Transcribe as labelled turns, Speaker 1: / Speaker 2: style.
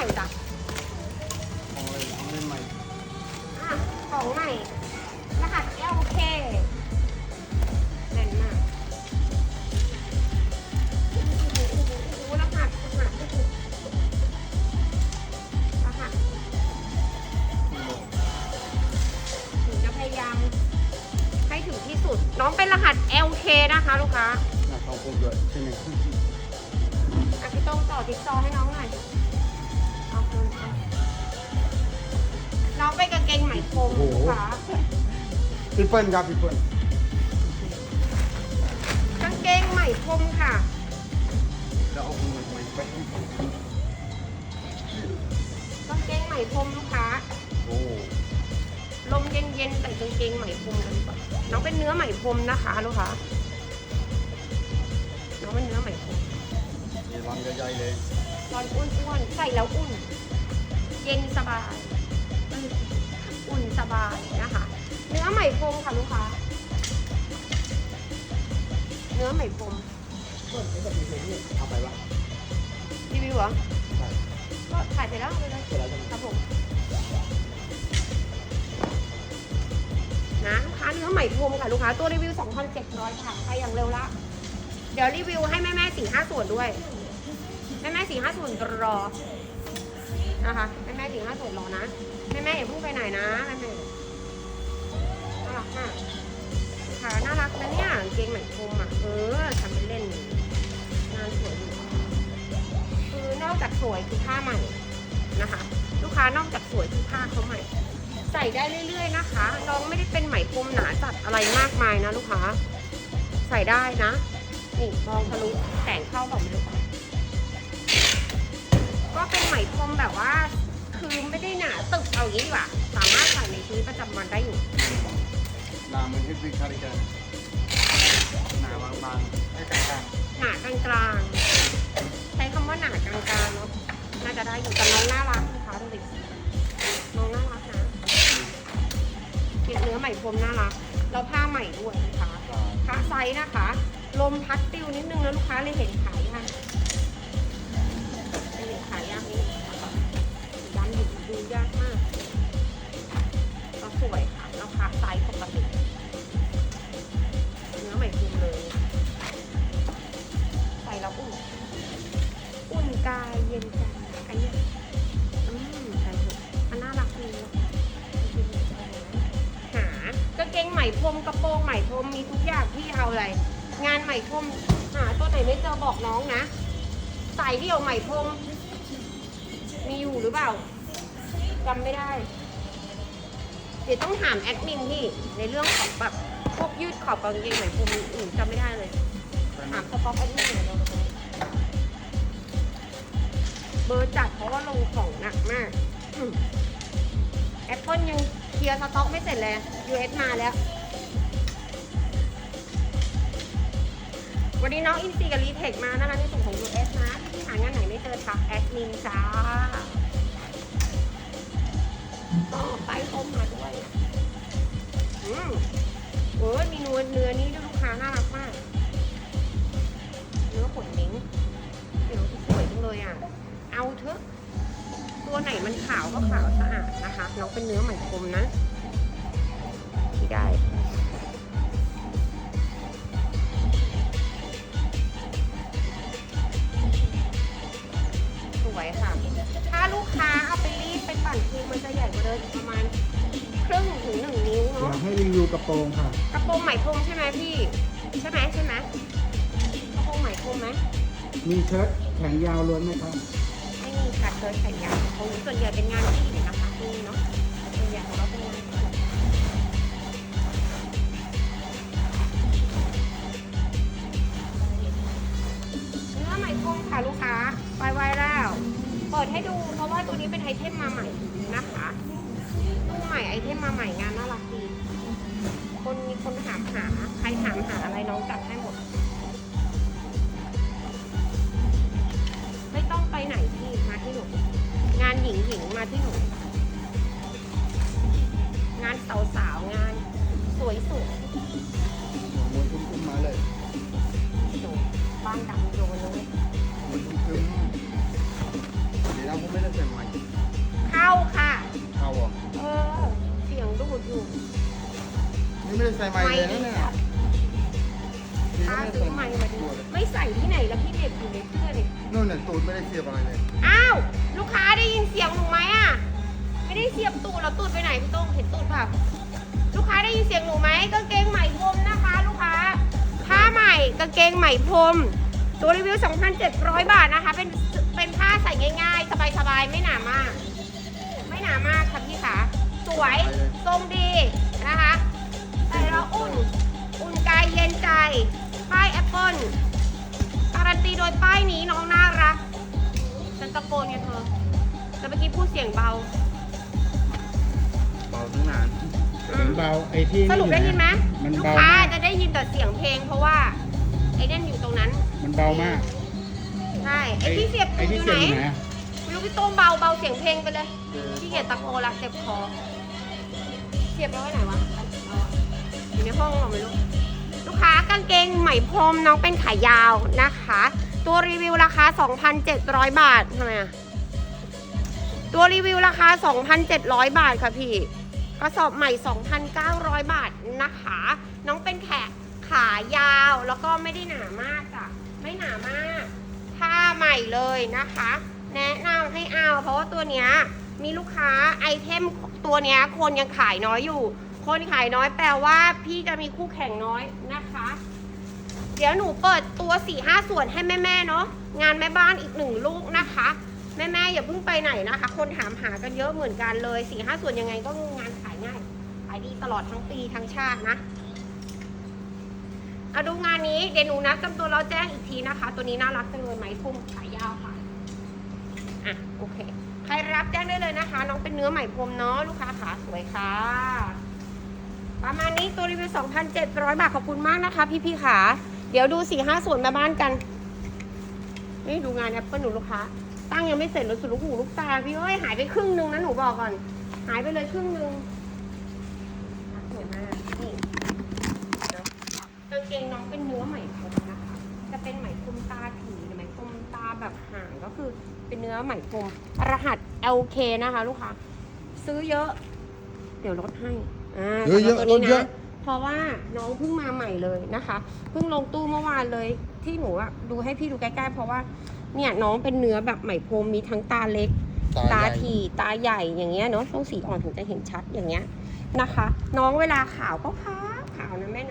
Speaker 1: ม่จ้ะของอะไรของใหม่อะของใหม่ รหัส LK แน่นมากโอ้โหรหัรหัสรหัสถึงพยายามให้ถึงที่สุด น้องเป็นรหัส LK นะคะลูกค้า
Speaker 2: หน้าเขด้วยใช่ไหม
Speaker 1: อะพี่โต้งต่อติ๊กซอให้น้องหน่อย นไปน้องไปกางเกงไหมพรมลูกค้า
Speaker 2: พี่เปิ้ลครับพี่เปิ้ล
Speaker 1: กางเกงไหมพรมค่ะ
Speaker 2: จะเอาเงินไปไป
Speaker 1: กางเกงไหมพรมลูกค้า
Speaker 2: โอ้
Speaker 1: ลมเย็นๆใส่กางเกงไหมพรมกันดีกว่าน้องเป็นเนื้อไหมพรมนะคะลูกค้าน้องเป็นเนื้อไหมพรม
Speaker 2: มีรังใหญ่ๆเลย
Speaker 1: ตอนอ้วนๆใส่แล้วอุ่นเย็นสบายอืมอุ่นสบายนะคะ เนื้อไหมพรมค่ะลูกค้า เนื้อไหมพรม
Speaker 2: เปิ้ลไม่ต้องมีเพลงนี่เอาไปวะ
Speaker 1: รีวิวเหรอ
Speaker 2: ใช่
Speaker 1: ก็ถ่ายเสร็จแล้วเอาไปเลย
Speaker 2: เสร็จแล้วใช่ไหม
Speaker 1: ครับผมนะลูกค้าเนื้อไหมพรมค่ะลูกค้าตัวรีวิว 2,700ค่ะใครอย่างเร็วละ เดี๋ยวรีวิวให้แม่แม่สี่ห้าส่วนด้วย แม่แม่สี่ห้าส่วนรอ นะคะแม่แม่สี่ห้าส่วนรอนะแม่แม่อย่าเพิ่งไปไหนนะแม่แม่น่ารักมากลูกค้าน่ารักนะเนี่ยกงเกงไหมพรมอะเออทำเป็นเล่นงานสวยอยู่คือนอกจากสวยคือผ้าใหม่นะคะ ลูกค้านอกจากสวยคือผ้าเขาใหม่ ใส่ได้เรื่อย ๆ นะคะ น้องไม่ได้เป็นไหมพรมหนาจัดอะไรมากมายนะลูกค้า ใส่ได้นะนี่มองทะลุแสงเข้าแบบนี้ ก็เป็นไหมพรมแบบว่า คือไม่ได้หนาตึกเอาอย่างนี้ดีกว่าสามารถใส่ในชีวิตประจำวันได้อยู่
Speaker 2: หนามันเฮดวิกคาริกันหนาบางๆให้กลาง
Speaker 1: หนากลางๆใช้คำว่าหนากลางๆเนาะน่าจะได้อยู่แต่น้องน่ารักนะคะดูดิน้องน่ารักนะเก็บเนื้อไหมพรมน่ารักแล้วผ้าใหม่ด้วยนะคะ
Speaker 2: ๆ
Speaker 1: พระไซส์นะคะ ลมพัดติวนิดนึงนะลูกค้าเลยเห็นขายค่ะ ดูยากมากก็สวยค่ะแล้วพระไซส์ปกติเนื้อใหม่พรมเลยใส่แล้วอุ่น อุ่นกายเย็นใจอันเนี้ยอืมใส่เถอะมันน่ารักดีหากางเกงไหมพรมกระโปรงไหมพรมมีทุกอย่างที่เอาอะไร งานไหมพรมหาตัวไหนไม่เจอบอกน้องนะใสายเดี่ยวไหมพรมมีอยู่หรือเปล่า จำไม่ได้ เดี๋ยวต้องถามแอดมินที่ ในเรื่องของแบบพวกยืดขอบกางเกงไหมพรมอื่นจำไม่ได้เลย ถามสต็อกแอดมินหน่อยเราเบอร์จัดเพราะว่าลงของหนักมากแอปเปิลยังเคลียร์สต็อกไม่เสร็จเลย US มาแล้ว วันนี้น้องอินซีกับรีเทคมานะคะในส่วนของ US นะที่หางานไหนไม่เจอทักแอดมินจ้า เลยอะ เอาเถอะ ตัวไหนมันขาวก็ขาวสะอาดนะคะ น้องเป็นเนื้อไหมพรมนะที่ได้สวยค่ะ ถ้าลูกค้าเอาไปรีดไปปั่นคือมันจะใหญ่กว่าเดิมอีกประมาณครึ่งถึงหนึ่งนิ้ว
Speaker 2: อยา
Speaker 1: เนาะ
Speaker 2: กให้รีวิวกระโปรงค่ะ
Speaker 1: กระโปรงไหมพรมใช่ไหมพี่ ใช่ไหมใช่ไหมกระโปรงไหมพรมไหม
Speaker 2: มีเชิ้ต แขนยาวล้วนไหมครับ
Speaker 1: ไม่มีค่ะเธอแขนยาวของหนูส่วนใหญ่เป็นงานที่เนี่ยนะคะนี่เนาะส่วนใหญ่ของเราเป็นงานที่เนื้อไหมพรมค่ะลูกค้าไปไวแล้ว เปิดให้ดูเพราะว่าตัวนี้เป็นไอเทมมาใหม่นะคะตู้ใหม่ไอเทมมาใหม่งานน่ารักดี คนมีคนถามหา ใครถามหาอะไรน้องจัดให้หมด ญิงหญิงมาที่หนูงานสาวสาวๆงาน สวยสวย
Speaker 2: มวนคุ้มๆมาเลย
Speaker 1: หนูบ้านดำโยนเลย
Speaker 2: มวนคุ้มๆเดี๋ยวเราผมไม่ได้ใส่ไมค์
Speaker 1: เข้าค่ะ
Speaker 2: เข้าอะ
Speaker 1: เออเสียงดูดอยู่
Speaker 2: ไม่ได้ใส่ไม้เลยนะเนี่ย
Speaker 1: ถ้า ซื้อใหม่มาดูไม่ใส่ที่ไหนแล้วพี่เด็กอยู่ในเสื้อเลย
Speaker 2: นู่นน่ะตูดไม่ได้เสียบอะไรเลย
Speaker 1: อ้าวลูกค้าได้ยินเสียงหนูไหมอะไม่ได้เสียบตูดแล้วตูดไปไหนพี่โต้งเห็นตูดเปล่าลูกค้าได้ยินเสียงหนูไหมกางเกงไหมพรมนะคะ ลูกค้าผ้าใหม่กางเกงไหมพรมตัวรีวิว 2,700 บาทนะคะ เป็น เป็นผ้าใส่ง่ายๆ สบายๆ ไม่หนามาก ไม่หนามากค่ะพี่ขา สวย ทรงดี ป้ายแอปเปิลการันตีโดยป้ายนี้น้องน่ารัก ฉันตะโกนไงเธอแต่เมื่อกี้พูดเสียงเบา
Speaker 2: เบาตั้งนาน
Speaker 3: มันเบาไอ้ที่
Speaker 1: สรุปได้ยินไหม
Speaker 3: มัน
Speaker 1: ลูก
Speaker 3: เบา
Speaker 1: ค้ามา
Speaker 3: ก
Speaker 1: จะได้ยินแต่เสียงเพลง เพราะว่าไอ้นั่นอยู่ตรงนั้น
Speaker 3: มันเบามาก
Speaker 1: ใช่ไอ้ที่เสียบ
Speaker 3: ไอ้
Speaker 1: ตูด
Speaker 3: ที่
Speaker 1: อยู่
Speaker 3: เสี
Speaker 1: ไหน
Speaker 3: ยบอยู่ไหนอะ
Speaker 1: ไม่รู้พี่โต้งเบาเบาเสียงเพลงไปเลย
Speaker 2: เออ
Speaker 1: พี่เกียจตะโกนละเจ็บคอเสียบไว้ไว้ไหนวะเอาอะอยู่ในห้องเราไม่รู้ลู กากางเกงไหมพรมน้องเป็นขายาวนะคะ ตัวรีวิวราคา 2,700 บาททำไมอะตัวรีวิวราคา 2,700 บาทค่ะพี่กระสอบใหม่ 2,900 บาทนะคะ น้องเป็นแขกขายาวแล้วก็ไม่ได้หนามากจ้ะไม่หนามากผ้าใหม่เลยนะคะ แนะนำให้เอาเพราะว่าตัวเนี้ยมีลูกค้าไอเทมตัวเนี้ยคนยังขายน้อยอยู่ คนขายน้อยแปลว่าพี่จะมีคู่แข่งน้อยนะคะ เดี๋ยวหนูเปิดตัว4ี่ห้าส่วนให้แม่ๆเนาะงานแม่บ้านอีกหนึ่งลูกนะคะ แม่ๆอย่าเพิ่งไปไหนนะคะ คนถามหากันเยอะเหมือนกันเลย4ี่ห้าส่วนยังไงก็งานขายง่ายขายดีตลอดทั้งปีทั้งชาตินะเอาดูงานนี้เดี๋ยวหนูนับจำตัวเราแจ้งอีกทีนะคะ ตัวนี้น่ารักจังเลยไหมพรมขายยาวค่ะอะโอเค ใครรับแจ้งได้เลยนะคะ น้องเป็นเนื้อไหมพรมเนาะลูกค้าขาสวยค่ะ ประมาณนี้ตัวรีวิว 2,700 บาท ขอบคุณมากนะคะ พี่ๆขาเดี๋ยวดู4 5ส่วนม่บ้านกัน นี่ดูงานแอปเปิลหนูลูกค้า ตั้งยังไม่เสร็จเลยสุดลูกหูลูกตา พี่เอ้ยหายไปครึ่งนึงนะหนูบอกก่อน หายไปเลยครึ่งนึงสวยมากนี่เนอะกางเกงน้องเป็นเนื้อไหมพรมนะคะ จะเป็นไหมพรมตาถีหรือไหมพรมตาแบบห่างก็คือเป็นเนื้อไหมพรมรหัส LK นะคะ ลูกค้า ซื้อเยอะ เดี๋ยวลดให้ อ่า
Speaker 2: เยอะๆ
Speaker 1: สำหรับตัวนี้
Speaker 2: ลดเยอะ
Speaker 1: เพราะว่าน้องเพิ่งมาใหม่เลยนะคะเพิ่งลงตู้เมื่อวานเลยที่หนูอะดูให้พี่ดูใกล้ๆเพราะว่าเนี่ยน้องเป็นเนื้อแบบไหมพรมมีทั้งตาเล็ก ตา
Speaker 2: ใหญ่
Speaker 1: ถี่ตาใหญ่อย่างเงี้ยเนาะต้องสีอ่อนถึงจะเห็นชัดอย่างเงี้ยนะคะ น้องเวลาขาวก็ขาวขาวนะแม่นะ